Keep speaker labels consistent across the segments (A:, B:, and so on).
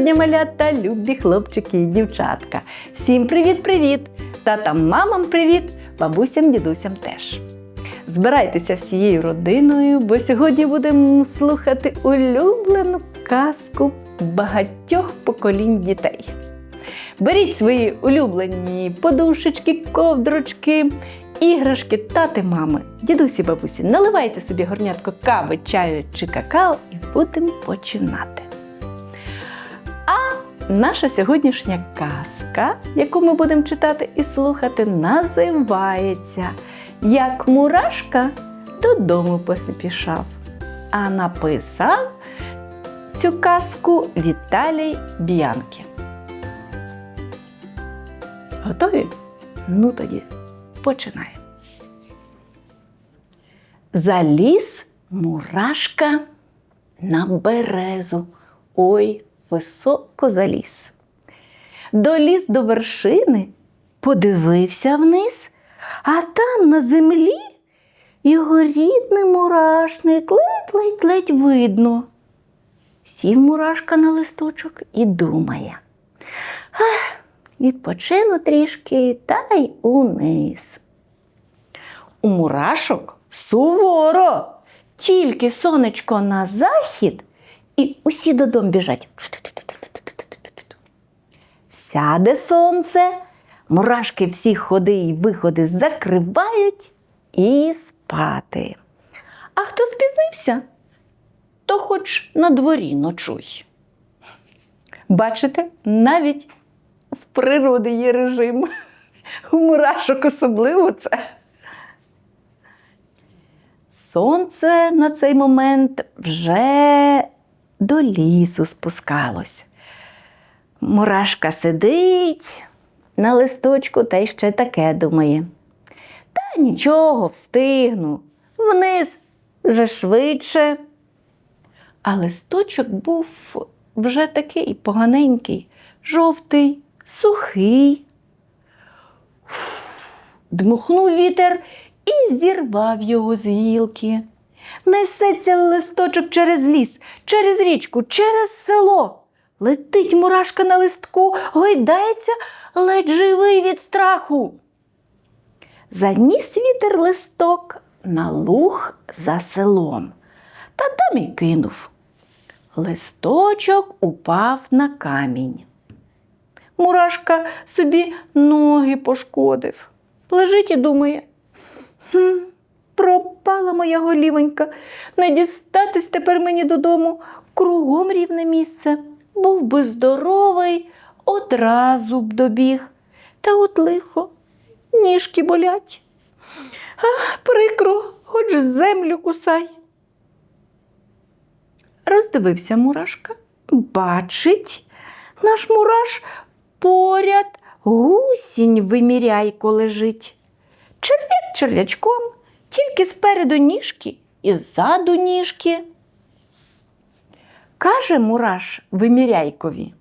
A: Доброго дня, малята, любі хлопчики і дівчатка. Всім привіт-привіт! Татам, мамам привіт, бабусям, дідусям теж. Збирайтеся всією родиною, бо сьогодні будемо слухати улюблену казку багатьох поколінь дітей. Беріть свої улюблені подушечки, ковдрочки, іграшки, тати, мами, дідусі, бабусі, наливайте собі горнятко кави, чаю чи какао і будемо починати. Наша сьогоднішня казка, яку ми будемо читати і слухати, називається Як мурашка додому поспішав. А написав цю казку Віталій Б'янки. Готові? Ну тоді починаємо. Заліз мурашка на березу. Ой, високо заліз. Доліз до вершини, подивився вниз, а там на землі його рідний мурашник ледь-ледь-ледь видно. Сів мурашка на листочок і думає. Ах, відпочину трішки та й униз. У мурашок суворо, тільки сонечко на захід, і усі додому біжать. Сяде сонце, мурашки всі ходи й виходи закривають і спати. А хто спізнився, то хоч на дворі ночуй. Бачите, навіть в природі є режим. У мурашок особливо це. Сонце на цей момент вже до лісу спускалось. Мурашка сидить на листочку та й ще таке думає. Та нічого, встигну, вниз вже швидше. А листочок був вже такий поганенький, жовтий, сухий. Дмухнув вітер і зірвав його з гілки. Несеться листочок через ліс, через річку, через село. Летить мурашка на листку, гойдається, ледь живий від страху. Заніс вітер листок на луг за селом, та там і кинув. Листочок упав на камінь. Мурашка собі ноги пошкодив. Лежить і думає. Хм, пропала моя голівонька. Не дістатись тепер мені додому кругом рівне місце. Був би здоровий, одразу б добіг. Та от лихо, ніжки болять. А, прикро, хоч землю кусай. Роздивився мурашка, бачить, наш мураш поряд гусінь виміряйко лежить. Черв'як черв'ячком, тільки спереду ніжки і ззаду ніжки. Каже Мураш виміряйкові.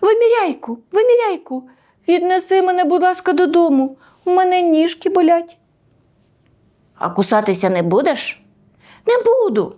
A: Виміряйку, виміряйку, віднеси мене, будь ласка, додому. У мене ніжки болять. А кусатися не будеш? Не буду.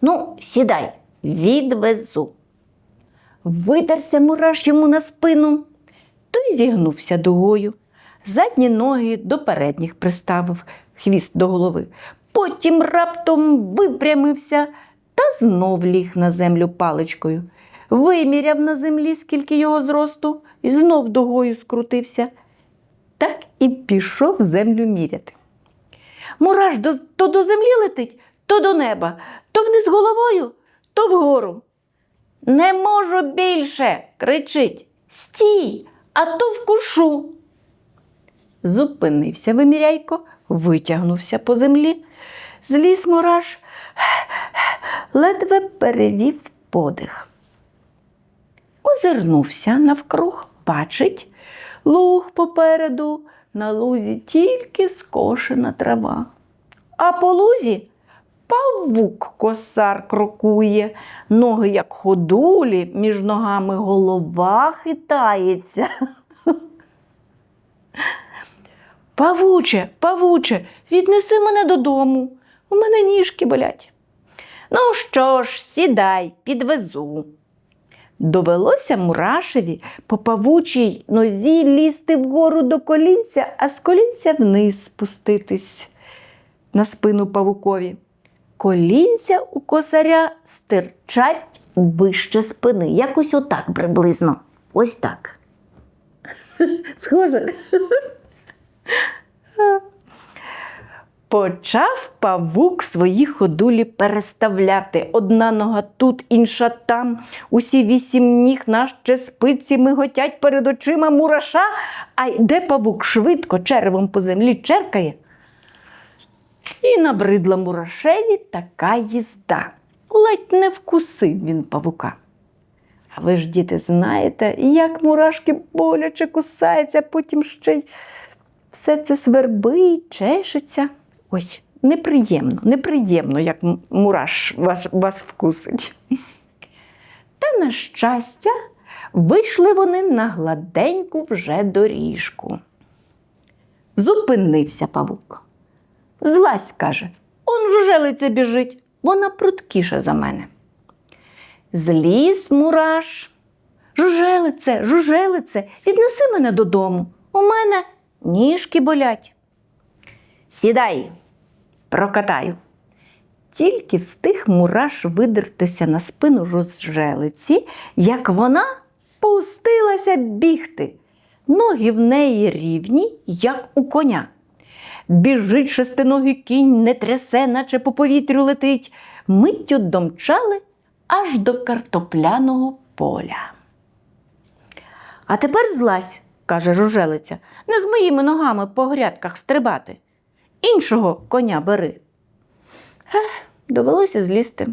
A: Ну, сідай, відвезу. Видерся мураш йому на спину, той зігнувся дугою. Задні ноги до передніх приставив хвіст до голови. Потім раптом випрямився та знов ліг на землю паличкою. Виміряв на землі, скільки його зросту, і знов дугою скрутився. Так і пішов землю міряти. Мураш то до землі летить, то до неба, то вниз головою, то вгору. Не можу більше, кричить. Стій, а то вкушу. Зупинився виміряйко, витягнувся по землі. Зліз мураш, ледве перевів подих. Озирнувся навкруг, бачить, луг попереду, на лузі тільки скошена трава. А по лузі павук косар крокує, ноги, як ходулі, між ногами голова хитається. Павуче, павуче, віднеси мене додому. У мене ніжки болять. Ну що ж, сідай, підвезу. Довелося мурашеві по павучій нозі лізти вгору до колінця, а з колінця вниз спуститись на спину павукові. Колінця у косаря стирчать вище спини. Якось отак приблизно. Ось так. Схоже. Почав павук свої ходулі переставляти. Одна нога тут, інша там. Усі вісім ніг наче спиці миготять перед очима мураша, а йде павук швидко черевом по землі черкає. І набридла мурашеві така їзда. Ледь не вкусив він павука. А ви ж, діти, знаєте, як мурашки боляче кусаються, потім ще й все це свербить, чешеться. Ой, неприємно, неприємно, як мураш вас, вас вкусить. Та, на щастя, вийшли вони на гладеньку вже доріжку. Зупинився павук. Злазь, каже, он жужелиця біжить, вона пруткіша за мене. Зліз мураш. Жужелице, жужелице, віднеси мене додому. У мене ніжки болять. Сідай, прокатаю. Тільки встиг мураш видертися на спину жужелиці, як вона пустилася бігти. Ноги в неї рівні, як у коня. Біжить шестиногий кінь, не трясе, наче по повітрю летить. Миттю домчали аж до картопляного поля. А тепер злазь, каже жужелиця, не з моїми ногами по грядках стрибати. Іншого коня бери. Ех, довелося злізти.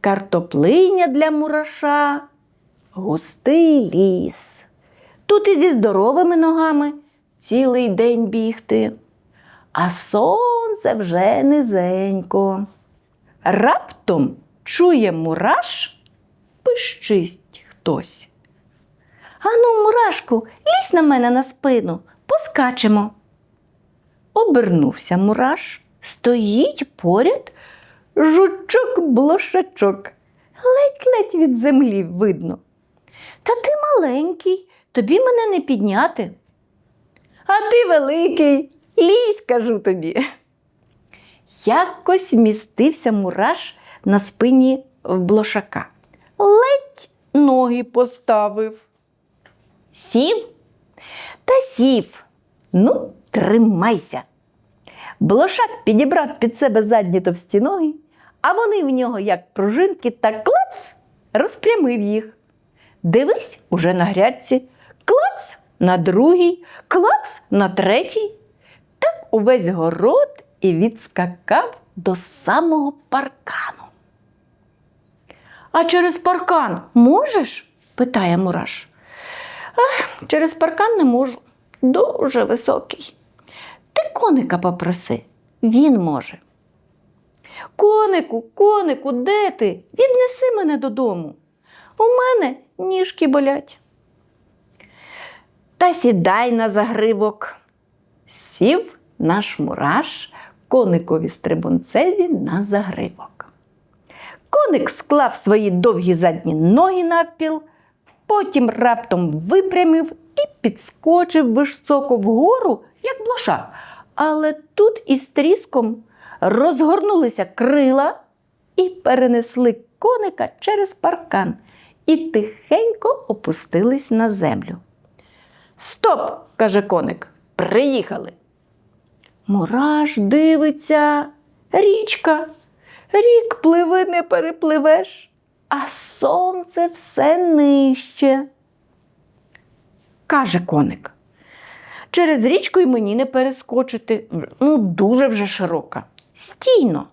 A: Картоплиня для мураша, густий ліс. Тут і зі здоровими ногами цілий день бігти, а сонце вже низенько. Раптом чує мураш, пищить хтось. Ану, мурашку, лізь на мене на спину, поскачемо. Обернувся мураш, стоїть поряд жучок-блошачок. Ледь-ледь від землі видно. Та ти маленький, тобі мене не підняти. А ти великий, лізь, кажу тобі. Якось вмістився мураш на спині в блошака. Ледь ноги поставив. Сів та сів. Ну, тримайся. Блошак підібрав під себе задні товсті ноги, а вони в нього, як пружинки, та клац розпрямив їх. Дивись уже на грядці, клац на другій, клац на третій. Так увесь город і відскакав до самого паркану. А через паркан можеш? питає Мураш. Ах, через паркан не можу. Дуже високий. Ти коника попроси, він може. Конику, конику, де ти? Віднеси мене додому. У мене ніжки болять. Та сідай на загривок. Сів наш мураш коникові стрибунцеві на загривок. Коник склав свої довгі задні ноги навпіл, потім раптом випрямив і підскочив високо вгору, як блошак. Але тут із тріском розгорнулися крила і перенесли коника через паркан і тихенько опустились на землю. Стоп, каже коник, приїхали. Мураш дивиться, річка, рік пливи не перепливеш, а сонце все нижче. Каже коник. Через річку й мені не перескочити, ну, дуже вже широка. Стійно.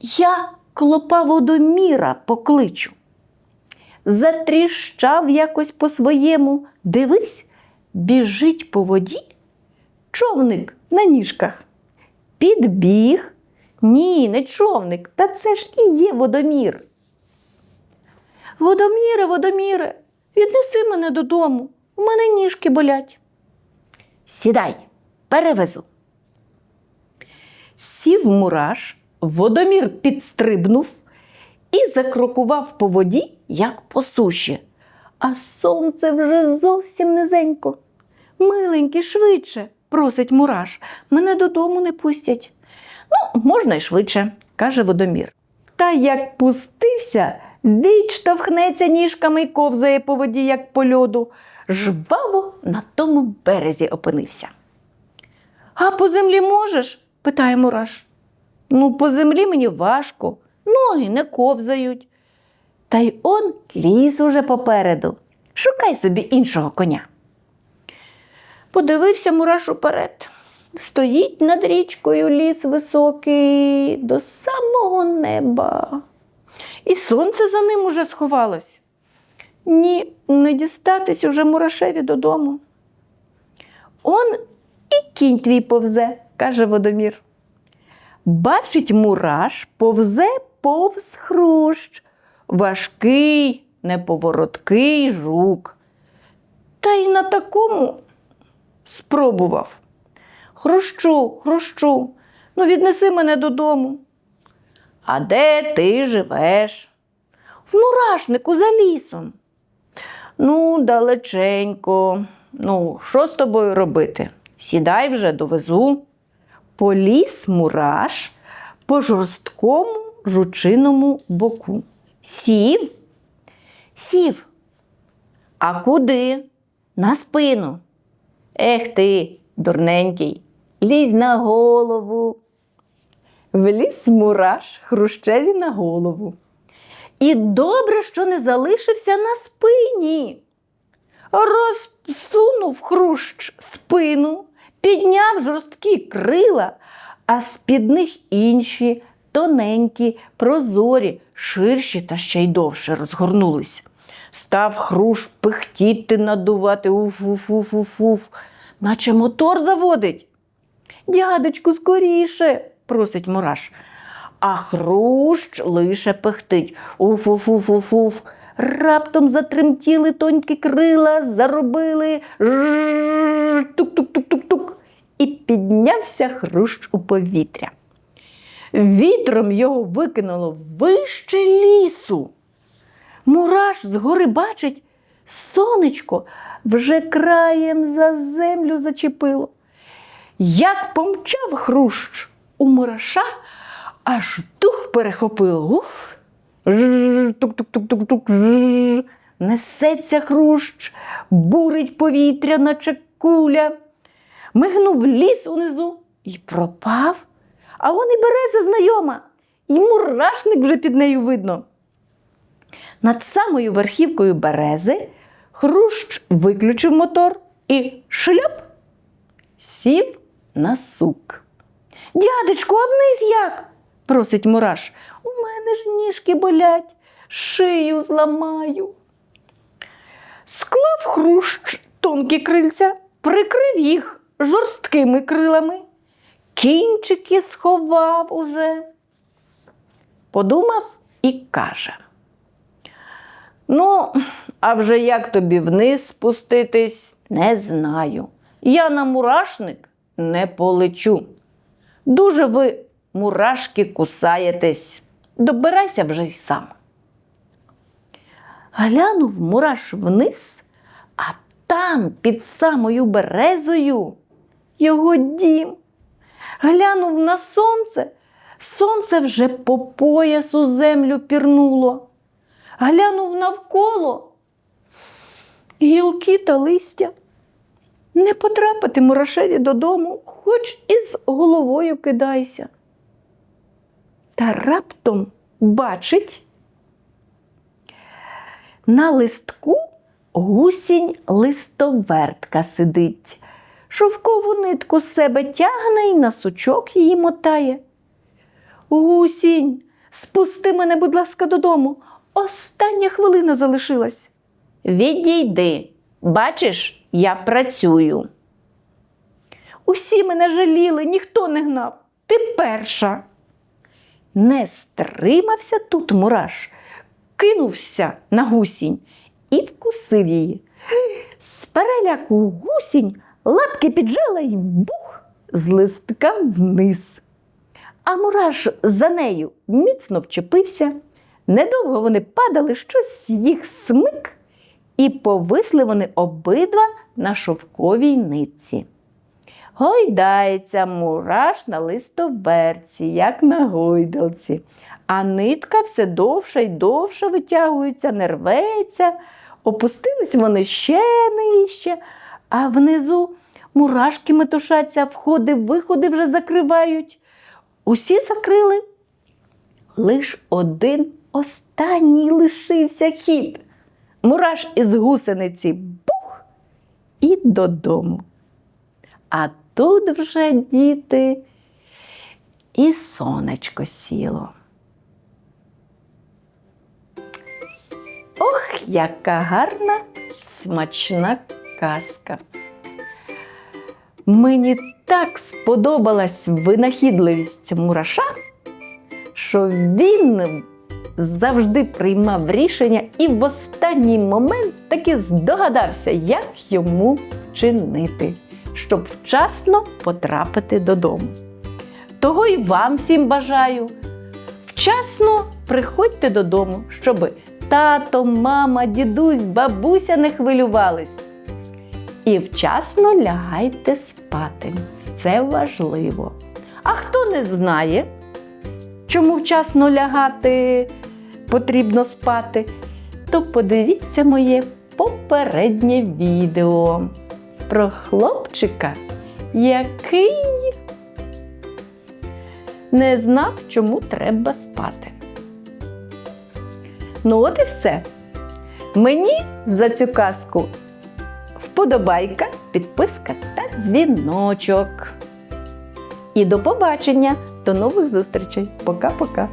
A: Я клопа водоміра покличу. Затріщав якось по-своєму. Дивись, біжить по воді човник на ніжках. Підбіг. Ні, не човник, та це ж і є водомір. Водоміре, водоміре, віднеси мене додому. У мене ніжки болять. Сідай, перевезу. Сів мураш, водомір підстрибнув і закрокував по воді, як по суші. А сонце вже зовсім низенько. Миленький, швидше, просить мураш, мене додому не пустять. Ну, можна й швидше, каже водомір. Та як пустився, відштовхнеться ніжками й ковзає по воді, як по льоду, жваво на тому березі опинився. А по землі можеш? питає мураш. Ну, по землі мені важко, ноги не ковзають. Та й он ліс уже попереду. Шукай собі іншого коня. Подивився мураш уперед. Стоїть над річкою ліс високий до самого неба. І сонце за ним уже сховалось. Ні, не дістатись уже мурашеві додому. Он і кінь твій повзе, каже водомір. Бачить мураш, повзе повз хрущ, важкий, неповороткий жук. Та й на такому спробував. Хрущу, хрущу, ну віднеси мене додому. А де ти живеш? В мурашнику за лісом. Ну, далеченько. Ну, що з тобою робити? Сідай вже, довезу. Поліз мураш по жорсткому жучиному боку. Сів? Сів. А куди? На спину. Ех ти, дурненький, лізь на голову. Вліз мураш хрущеві на голову. І добре, що не залишився на спині. Розсунув хрущ спину, підняв жорсткі крила, а з-під них інші тоненькі, прозорі, ширші та ще й довше розгорнулись. Став хрущ пихтіти, надувати уф-уф-уф-уф, наче мотор заводить. Дядечку, скоріше, просить мураш. А хрущ лише пихтить. Уф-уф-уф-уф. Раптом затремтіли тонькі крила, заробили тук-тук-тук-тук-тук. І піднявся хрущ у повітря. Вітром його викинуло вище лісу. Мураш згори бачить, сонечко вже краєм за землю зачепило. Як помчав хрущ у мураша, аж дух перехопило. Уф! Тук-тук-тук-тук-тук. Несеться хрущ, бурить повітря, наче куля. Мигнув ліс унизу і пропав. А он і береза знайома, і мурашник вже під нею видно. Над самою верхівкою берези хрущ виключив мотор і шляп сів на сук. Дядечку, а вниз як? просить мураш. У мене ж ніжки болять, шию зламаю. Склав хрущ тонкі крильця, прикрив їх жорсткими крилами, кінчики сховав уже. Подумав і каже. Ну, а вже як тобі вниз спуститись, не знаю. Я на мурашник не полечу. Дуже ви, мурашки, кусаєтесь. Добирайся вже й сам. Глянув мураш вниз, а там, під самою березою, його дім. Глянув на сонце, сонце вже по поясу землю пірнуло. Глянув навколо гілки та листя. Не потрапити мурашеві додому, хоч із головою кидайся. Та раптом бачить на листку гусінь листовертка сидить, шовкову нитку з себе тягне і на сучок її мотає. Гусінь, спусти мене, будь ласка, додому. Остання хвилина залишилась. Відійди, бачиш, я працюю. Усі мене жаліли, ніхто не гнав. Ти перша. Не стримався тут мураш, кинувся на гусінь і вкусив її. З переляку гусінь лапки піджала й бух з листка вниз. А мураш за нею міцно вчепився, Недовго вони падали, щось їх смик, і повисли вони обидва на шовковій нитці. Гойдається мураш на листоверці, як на гойдалці, а нитка все довше й довше витягується, не рветься. Опустились вони ще нижче, а внизу мурашки метушаться, входи, виходи вже закривають. Усі закрили. Лиш один останній лишився хід. Мураш із гусениці бух і додому. А тут вже діти і сонечко сіло. Ох, яка гарна, смачна казка. Мені так сподобалась винахідливість мураша, що він завжди приймав рішення і в останній момент таки здогадався, як йому вчинити, щоб вчасно потрапити додому. Того і вам всім бажаю. Вчасно приходьте додому, щоб тато, мама, дідусь, бабуся не хвилювались. І вчасно лягайте спати. Це важливо. А хто не знає, чому вчасно лягати потрібно спати, то подивіться моє попереднє відео про хлопчика, який не знав, чому треба спати. Ну, от і все. Мені за цю казку вподобайка, підписка та дзвіночок. І до побачення! До нових зустрічей! Пока-пока!